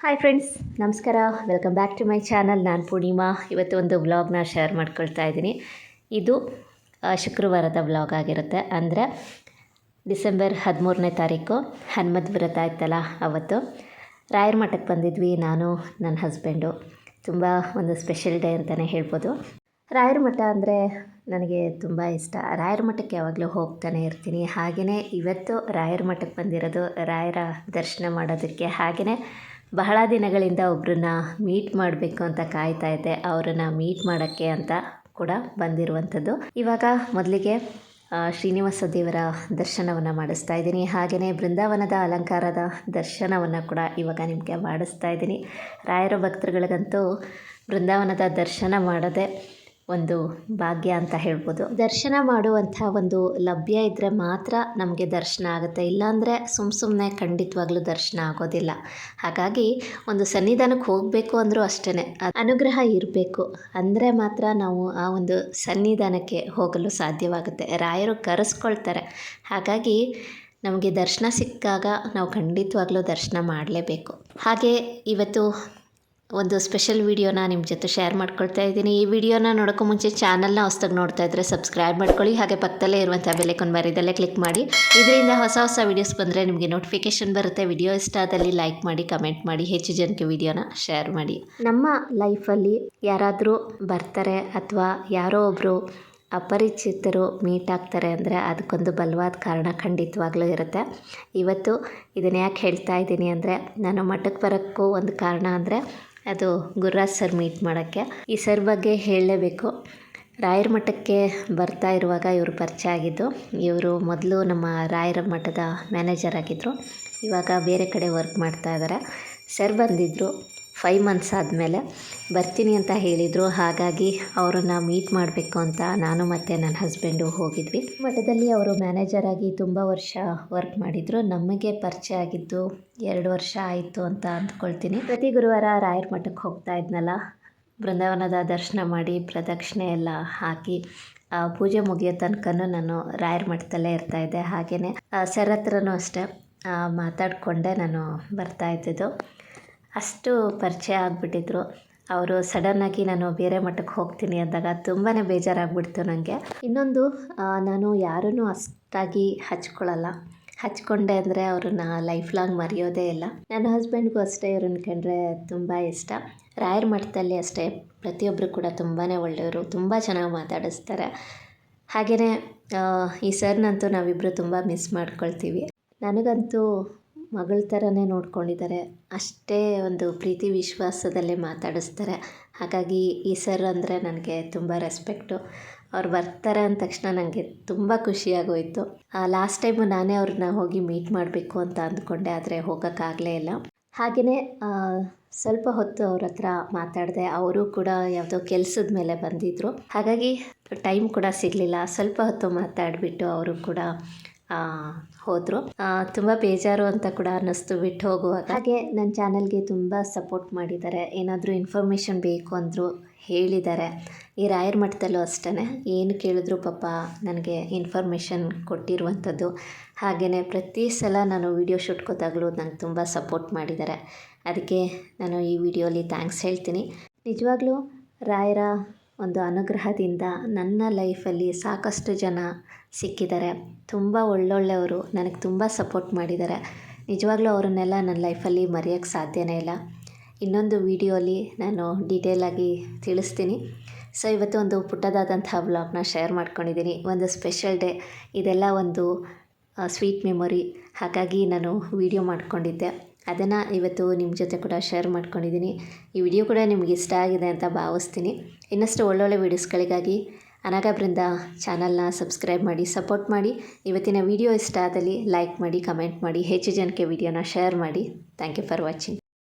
Hi friends ನಮಸ್ಕಾರ. Welcome back to my channel ನಾನು ಪೂರ್ಣಿಮಾ. ಇವತ್ತು ಒಂದು ವ್ಲಾಗ್ನ ಶೇರ್ ಮಾಡ್ಕೊಳ್ತಾ ಇದ್ದೀನಿ. ಇದು ಶುಕ್ರವಾರದ ವ್ಲಾಗ್ ಆಗಿರುತ್ತೆ. ಅಂದರೆ, ಡಿಸೆಂಬರ್ ಹದಿಮೂರನೇ ತಾರೀಕು, ಹನುಮದ್ ವ್ರತ ಆಯ್ತಲ್ಲ ಅವತ್ತು. ರಾಯರ ಮಠಕ್ಕೆ ಬಂದಿದ್ವಿ ನಾನು, ನನ್ನ ಹಸ್ಬೆಂಡು ತುಂಬ ಒಂದು ಸ್ಪೆಷಲ್ ಡೇ ಅಂತಲೇ ಹೇಳ್ಬೋದು. ರಾಯರ ಮಠ ಅಂದರೆ ನನಗೆ ತುಂಬ ಇಷ್ಟ. ರಾಯರ ಮಠಕ್ಕೆ ಯಾವಾಗಲೂ ಹೋಗ್ತಾನೆ ಇರ್ತೀನಿ. ಹಾಗೆಯೇ ಇವತ್ತು ರಾಯರ ಮಠಕ್ಕೆ ಬಂದಿರೋದು ರಾಯರ ದರ್ಶನ ಮಾಡೋದಕ್ಕೆ. ಹಾಗೆಯೇ ಬಹಳ ದಿನಗಳಿಂದ ಒಬ್ಬರನ್ನ ಮೀಟ್ ಮಾಡಬೇಕು ಅಂತ ಕಾಯ್ತಾ ಇದ್ದೆ. ಅವರನ್ನು ಮೀಟ್ ಮಾಡೋಕ್ಕೆ ಅಂತ ಕೂಡ ಬಂದಿರುವಂಥದ್ದು. ಇವಾಗ ಮೊದಲಿಗೆ ಶ್ರೀನಿವಾಸ ದೇವರ ದರ್ಶನವನ್ನು ಮಾಡಿಸ್ತಾ ಇದ್ದೀನಿ. ಹಾಗೆಯೇ ಬೃಂದಾವನದ ಅಲಂಕಾರದ ದರ್ಶನವನ್ನು ಕೂಡ ಇವಾಗ ನಿಮಗೆ ಮಾಡಿಸ್ತಾ ಇದ್ದೀನಿ. ರಾಯರ ಭಕ್ತರುಗಳಿಗಂತೂ ಬೃಂದಾವನದ ದರ್ಶನ ಮಾಡೋದೇ ಒಂದು ಭಾಗ್ಯ ಅಂತ ಹೇಳ್ಬೋದು. ದರ್ಶನ ಮಾಡುವಂಥ ಒಂದು ಲಭ್ಯ ಇದ್ದರೆ ಮಾತ್ರ ನಮಗೆ ದರ್ಶನ ಆಗುತ್ತೆ. ಇಲ್ಲಾಂದರೆ ಸುಮ್ಮ ಸುಮ್ಮನೆ ಖಂಡಿತವಾಗ್ಲೂ ದರ್ಶನ ಆಗೋದಿಲ್ಲ. ಹಾಗಾಗಿ ಒಂದು ಸನ್ನಿಧಾನಕ್ಕೆ ಹೋಗಬೇಕು ಅಂದರೂ ಅಷ್ಟೇ ಅನುಗ್ರಹ ಇರಬೇಕು. ಅಂದರೆ ಮಾತ್ರ ನಾವು ಆ ಒಂದು ಸನ್ನಿಧಾನಕ್ಕೆ ಹೋಗಲು ಸಾಧ್ಯವಾಗುತ್ತೆ. ರಾಯರು ಕರೆಸ್ಕೊಳ್ತಾರೆ. ಹಾಗಾಗಿ ನಮಗೆ ದರ್ಶನ ಸಿಕ್ಕಾಗ ನಾವು ಖಂಡಿತವಾಗ್ಲೂ ದರ್ಶನ ಮಾಡಲೇಬೇಕು. ಹಾಗೆ ಇವತ್ತು ಒಂದು ಸ್ಪೆಷಲ್ ವಿಡಿಯೋನ ನಿಮ್ಮ ಜೊತೆ ಶೇರ್ ಮಾಡ್ಕೊಳ್ತಾ ಇದ್ದೀನಿ. ಈ ವಿಡಿಯೋನ ನೋಡೋಕ್ಕೂ ಮುಂಚೆ ಚಾನಲ್ನ ಹೊಸ್ದಾಗಿ ನೋಡ್ತಾ ಇದ್ದರೆ ಸಬ್ಸ್ಕ್ರೈಬ್ ಮಾಡ್ಕೊಳ್ಳಿ. ಹಾಗೆ ಪಕ್ಕದಲ್ಲೇ ಇರುವಂಥ ಬೆಲೆಕೊಂಡು ಬರಿದಲ್ಲೇ ಕ್ಲಿಕ್ ಮಾಡಿ. ಇದರಿಂದ ಹೊಸ ಹೊಸ ವೀಡಿಯೋಸ್ ಬಂದರೆ ನಿಮಗೆ ನೋಟಿಫಿಕೇಶನ್ ಬರುತ್ತೆ. ವಿಡಿಯೋ ಇಷ್ಟ ಆದಲ್ಲಿ ಲೈಕ್ ಮಾಡಿ ಕಮೆಂಟ್ ಮಾಡಿ, ಹೆಚ್ಚು ಜನಕ್ಕೆ ವಿಡಿಯೋನ ಶೇರ್ ಮಾಡಿ. ನಮ್ಮ ಲೈಫಲ್ಲಿ ಯಾರಾದರೂ ಬರ್ತಾರೆ ಅಥವಾ ಯಾರೋ ಒಬ್ಬರು ಅಪರಿಚಿತರು ಮೀಟ್ ಆಗ್ತಾರೆ ಅಂದರೆ ಅದಕ್ಕೊಂದು ಬಲವಾದ ಕಾರಣ ಖಂಡಿತವಾಗ್ಲೂ ಇರುತ್ತೆ. ಇವತ್ತು ಇದನ್ನು ಯಾಕೆ ಹೇಳ್ತಾ ಇದ್ದೀನಿ ಅಂದರೆ, ನಾನು ಮಠಕ್ಕೆ ಬರೋಕ್ಕೂ ಒಂದು ಕಾರಣ ಅಂದರೆ ಅದು ಗುರುರಾಜ್ ಸರ್ ಮೀಟ್ ಮಾಡೋಕ್ಕೆ. ಈ ಸರ್ ಬಗ್ಗೆ ಹೇಳಲೇಬೇಕು. ರಾಯರ ಮಠಕ್ಕೆ ಬರ್ತಾ ಇರುವಾಗ ಇವರು ಪರಿಚಯ ಆಗಿದ್ದು, ಇವರು ಮೊದಲು ನಮ್ಮ ರಾಯರ ಮಠದ ಮ್ಯಾನೇಜರ್ ಆಗಿದ್ದರು ಇವಾಗ ಬೇರೆ ಕಡೆ ವರ್ಕ್ ಮಾಡ್ತಾ ಇದ್ದಾರೆ. ಸರ್ ಬಂದಿದ್ದರು ಫೈವ್ ಮಂತ್ಸ್ ಆದಮೇಲೆ ಬರ್ತೀನಿ ಅಂತ ಹೇಳಿದರು. ಹಾಗಾಗಿ ಅವರನ್ನು ಮೀಟ್ ಮಾಡಬೇಕು ಅಂತ ನಾನು ಮತ್ತು ನನ್ನ ಹಸ್ಬೆಂಡು ಹೋಗಿದ್ವಿ. ಮಠದಲ್ಲಿ ಅವರು ಮ್ಯಾನೇಜರ್ ಆಗಿ ತುಂಬ ವರ್ಷ ವರ್ಕ್ ಮಾಡಿದರು. ನಮಗೆ ಪರಿಚಯ ಆಗಿದ್ದು ಎರಡು ವರ್ಷ ಆಯಿತು ಅಂತ ಅಂದ್ಕೊಳ್ತೀನಿ. ಪ್ರತಿ ಗುರುವಾರ ರಾಯರ ಮಠಕ್ಕೆ ಹೋಗ್ತಾ ಇದ್ನಲ್ಲ. ಬೃಂದಾವನದ ದರ್ಶನ ಮಾಡಿ ಪ್ರದಕ್ಷಿಣೆ ಎಲ್ಲ ಹಾಕಿ ಪೂಜೆ ಮುಗಿಯೋ ತನಕನೂ ನಾನು ರಾಯರ ಮಠದಲ್ಲೇ ಇರ್ತಾಯಿದ್ದೆ ಹಾಗೆಯೇ ಸರ್ ಹತ್ರನೂ ಅಷ್ಟೇ ಮಾತಾಡಿಕೊಂಡೆ ನಾನು ಬರ್ತಾ ಇದ್ದಿದ್ದು. ಅಷ್ಟು ಪರಿಚಯ ಆಗಿಬಿಟ್ಟಿದ್ರು. ಅವರು ಸಡನ್ನಾಗಿ ನಾನು ಬೇರೆ ಮಠಕ್ಕೆ ಹೋಗ್ತೀನಿ ಅಂದಾಗ ತುಂಬಾ ಬೇಜಾರಾಗ್ಬಿಡ್ತು ನನಗೆ ಇನ್ನೊಂದು ನಾನು ಯಾರನ್ನೂ ಅಷ್ಟಾಗಿ ಹಚ್ಕೊಳ್ಳಲ್ಲ. ಹಚ್ಕೊಂಡೆ ಅಂದರೆ ಅವ್ರನ್ನ ಲೈಫ್ ಲಾಂಗ್ ಮರೆಯೋದೇ ಇಲ್ಲ. ನನ್ನ ಹಸ್ಬೆಂಡ್ಗೂ ಅಷ್ಟೇ ಇವ್ರನ್ನ ಕಂಡ್ರೆ ತುಂಬ ಇಷ್ಟ. ರಾಯರ ಮಠದಲ್ಲಿ ಅಷ್ಟೇ. ಪ್ರತಿಯೊಬ್ಬರು ಕೂಡ ತುಂಬಾ ಒಳ್ಳೆಯವರು. ತುಂಬ ಚೆನ್ನಾಗಿ ಮಾತಾಡಿಸ್ತಾರೆ. ಹಾಗೆಯೇ ಈ ಸರ್ನಂತೂ ನಾವಿಬ್ಬರು ತುಂಬ ಮಿಸ್ ಮಾಡ್ಕೊಳ್ತೀವಿ. ನನಗಂತೂ ಮಗಳ ಥರನೇ ನೋಡ್ಕೊಂಡಿದ್ದಾರೆ. ಅಷ್ಟೇ ಒಂದು ಪ್ರೀತಿ ವಿಶ್ವಾಸದಲ್ಲೇ ಮಾತಾಡಿಸ್ತಾರೆ. ಹಾಗಾಗಿ ಈ ಸರ್ ಅಂದರೆ ನನಗೆ ತುಂಬ ರೆಸ್ಪೆಕ್ಟು ಅವ್ರು ಬರ್ತಾರೆ ಅಂದ ತಕ್ಷಣ ನನಗೆ ತುಂಬ ಖುಷಿಯಾಗೋಯಿತು ಲಾಸ್ಟ್ ಟೈಮು ನಾನೇ ಅವ್ರನ್ನ ಹೋಗಿ ಮೀಟ್ ಮಾಡಬೇಕು ಅಂತ ಅಂದ್ಕೊಂಡೆ, ಆದರೆ ಹೋಗೋಕ್ಕಾಗಲೇ ಇಲ್ಲ. ಹಾಗೆಯೇ ಸ್ವಲ್ಪ ಹೊತ್ತು ಅವ್ರ ಹತ್ರ ಮಾತಾಡಿದೆ. ಅವರು ಕೂಡ ಯಾವುದೋ ಕೆಲಸದ ಮೇಲೆ ಬಂದಿದ್ದರು ಹಾಗಾಗಿ ಟೈಮ್ ಕೂಡ ಸಿಗಲಿಲ್ಲ. ಸ್ವಲ್ಪ ಹೊತ್ತು ಮಾತಾಡಿಬಿಟ್ಟು ಅವರು ಕೂಡ ಹೋದರು. ತುಂಬ ಬೇಜಾರು ಅಂತ ಕೂಡ ಅನ್ನಿಸ್ತು ಬಿಟ್ಟು ಹೋಗುವಾಗ. ಹಾಗೆ ನನ್ನ ಚಾನಲ್ಗೆ ತುಂಬ ಸಪೋರ್ಟ್ ಮಾಡಿದ್ದಾರೆ ಏನಾದರೂ ಇನ್ಫಾರ್ಮೇಷನ್ ಬೇಕು ಅಂದರು ಹೇಳಿದ್ದಾರೆ ಈ ರಾಯರ ಮಠದಲ್ಲೂ ಅಷ್ಟೇ ಏನು ಕೇಳಿದ್ರು ಪಾಪ ನನಗೆ ಇನ್ಫಾರ್ಮೇಷನ್ ಕೊಟ್ಟಿರುವಂಥದ್ದು. ಹಾಗೆಯೇ ಪ್ರತಿ ಸಲ ನಾನು ವೀಡಿಯೋ ಶೂಟ್ ಕೊತ್ತಾಗಲೂ ನಂಗೆ ತುಂಬ ಸಪೋರ್ಟ್ ಮಾಡಿದ್ದಾರೆ ಅದಕ್ಕೆ ನಾನು ಈ ವಿಡಿಯೋಲಿ ಥ್ಯಾಂಕ್ಸ್ ಹೇಳ್ತೀನಿ. ನಿಜವಾಗ್ಲೂ ರಾಯರ ಒಂದು ಅನುಗ್ರಹದಿಂದ ನನ್ನ ಲೈಫಲ್ಲಿ ಸಾಕಷ್ಟು ಜನ ಸಿಕ್ಕಿದ್ದಾರೆ. ತುಂಬ ಒಳ್ಳೊಳ್ಳೆಯವರು ನನಗೆ ತುಂಬ ಸಪೋರ್ಟ್ ಮಾಡಿದ್ದಾರೆ. ನಿಜವಾಗ್ಲೂ ಅವರನ್ನೆಲ್ಲ ನನ್ನ ಲೈಫಲ್ಲಿ ಮರೆಯೋಕ್ಕೆ ಸಾಧ್ಯನೇ ಇಲ್ಲ. ಇನ್ನೊಂದು ವೀಡಿಯೋಲಿ ನಾನು ಡೀಟೇಲಾಗಿ ತಿಳಿಸ್ತೀನಿ. ಸೊ, ಇವತ್ತು ಒಂದು ಪುಟ್ಟದಾದಂಥ ವ್ಲಾಗ್ನ ಶೇರ್ ಮಾಡ್ಕೊಂಡಿದ್ದೀನಿ. ಒಂದು ಸ್ಪೆಷಲ್ ಡೇ. ಇದೆಲ್ಲ ಒಂದು ಸ್ವೀಟ್ ಮೆಮೊರಿ. ಹಾಗಾಗಿ ನಾನು ವೀಡಿಯೋ ಮಾಡ್ಕೊಂಡಿದ್ದೆ. ಅದನ್ನು ಇವತ್ತು ನಿಮ್ಮ ಜೊತೆ ಕೂಡ ಶೇರ್ ಮಾಡ್ಕೊಂಡಿದ್ದೀನಿ ಈ ವಿಡಿಯೋ ಕೂಡ ನಿಮ್ಗೆ ಇಷ್ಟ ಆಗಿದೆ ಅಂತ ಭಾವಿಸ್ತೀನಿ. ಇನ್ನಷ್ಟು ಒಳ್ಳೊಳ್ಳೆ ವೀಡಿಯೋಸ್ಗಳಿಗಾಗಿ ಅನಗ ಬೃಂದ ಚಾನಲ್ನ ಸಬ್ಸ್ಕ್ರೈಬ್ ಮಾಡಿ ಸಪೋರ್ಟ್ ಮಾಡಿ. ಇವತ್ತಿನ ವಿಡಿಯೋ ಇಷ್ಟ ಆದಲ್ಲಿ ಲೈಕ್ ಮಾಡಿ ಕಮೆಂಟ್ ಮಾಡಿ. ಹೆಚ್ಚು ಜನಕ್ಕೆ ವಿಡಿಯೋನ ಶೇರ್ ಮಾಡಿ. Thank you for watching